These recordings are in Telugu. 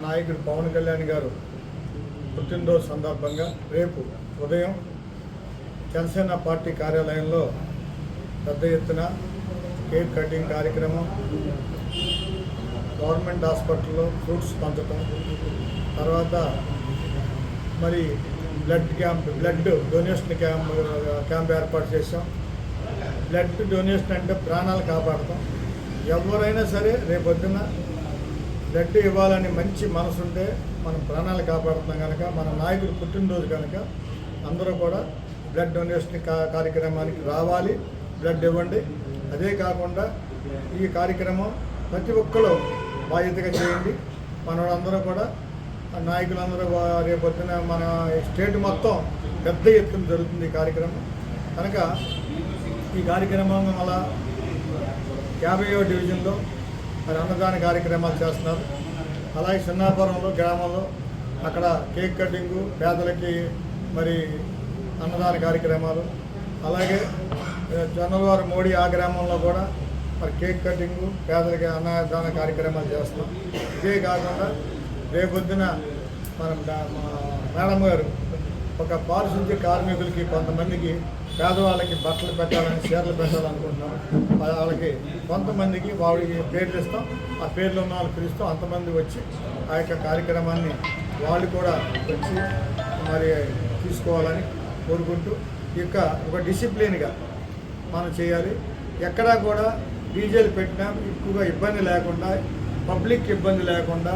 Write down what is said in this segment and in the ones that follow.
నాయకుడు పవన్ కళ్యాణ్ గారు పుట్టినరోజు సందర్భంగా రేపు ఉదయం జనసేన పార్టీ కార్యాలయంలో పెద్ద ఎత్తున కేక్ కటింగ్ కార్యక్రమం గవర్నమెంట్ హాస్పిటల్లో ఫ్రూట్స్ పంచటం తర్వాత మరి blood camp blood donation camp camp ఏర్పాటు చేసాం బ్లడ్ డొనేషన్ అంటే ప్రాణాలు కాపాడతాం ఎవరైనా సరే రేపొద్దున బ్లడ్ ఇవ్వాలని మంచి మనసు ఉంటే మనం ప్రాణాలు కాపాడుతున్నాం కనుక మన నాయకుడు పుట్టినరోజు కనుక అందరూ కూడా బ్లడ్ డొనేషన్ కా- కార్యక్రమానికి రావాలి బ్లడ్ ఇవ్వండి. అదే కాకుండా ఈ కార్యక్రమం ప్రతి ఒక్కరు బాధ్యతగా చేయండి. మనోళ్ళందరూ కూడా నాయకులందరూ రేపొద్దున మన స్టేట్ మొత్తం పెద్ద ఎత్తున జరుగుతుంది ఈ కార్యక్రమం. కనుక ఈ కార్యక్రమం వల్ల యాభైవ డివిజన్లో మరి అన్నదాన కార్యక్రమాలు చేస్తున్నారు. అలాగే చిన్నాపురంలో గ్రామంలో అక్కడ కేక్ కటింగు పేదలకి మరి అన్నదాన కార్యక్రమాలు. అలాగే జనవరి మోడీ ఆ గ్రామంలో కూడా మరి కేక్ కటింగు పేదలకి అన్నదాన కార్యక్రమాలు చేస్తున్నాం. ఇదే కాకుండా రేపొద్దున మనం మేడం గారు ఒక పారిశుద్ధ్య కార్మికులకి కొంతమందికి పేదవాళ్ళకి బట్టలు పెట్టాలని చీరలు పెట్టాలనుకుంటున్నాం. వాళ్ళకి కొంతమందికి వాడికి పేర్లు ఇస్తాం. ఆ పేర్లు ఉన్న వాళ్ళు పిలుస్తాం. అంతమంది వచ్చి ఆ యొక్క కార్యక్రమాన్ని వాళ్ళు కూడా వచ్చి మరి తీసుకోవాలని కోరుకుంటూ ఈ యొక్క ఒక డిసిప్లిన్గా మనం చేయాలి. ఎక్కడా కూడా డీజేలు పెట్టినా ఎక్కువగా ఇబ్బంది లేకుండా పబ్లిక్ ఇబ్బంది లేకుండా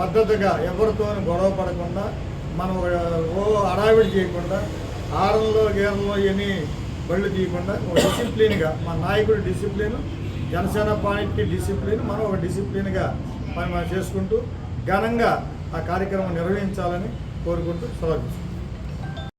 పద్ధతిగా ఎవరితో గొడవ పడకుండా మనం ఓ అడావిడి చేయకుండా ఆరంలో గేరంలో ఇవన్నీ బళ్ళు తీయకుండా ఒక డిసిప్లిన్గా మా నాయకుడి డిసిప్లిన్ జనసేన పార్టీ డిసిప్లిన్ మనం ఒక డిసిప్లిన్గా మనం చేసుకుంటూ ఘనంగా ఆ కార్యక్రమం నిర్వహించాలని కోరుకుంటూ సెలవు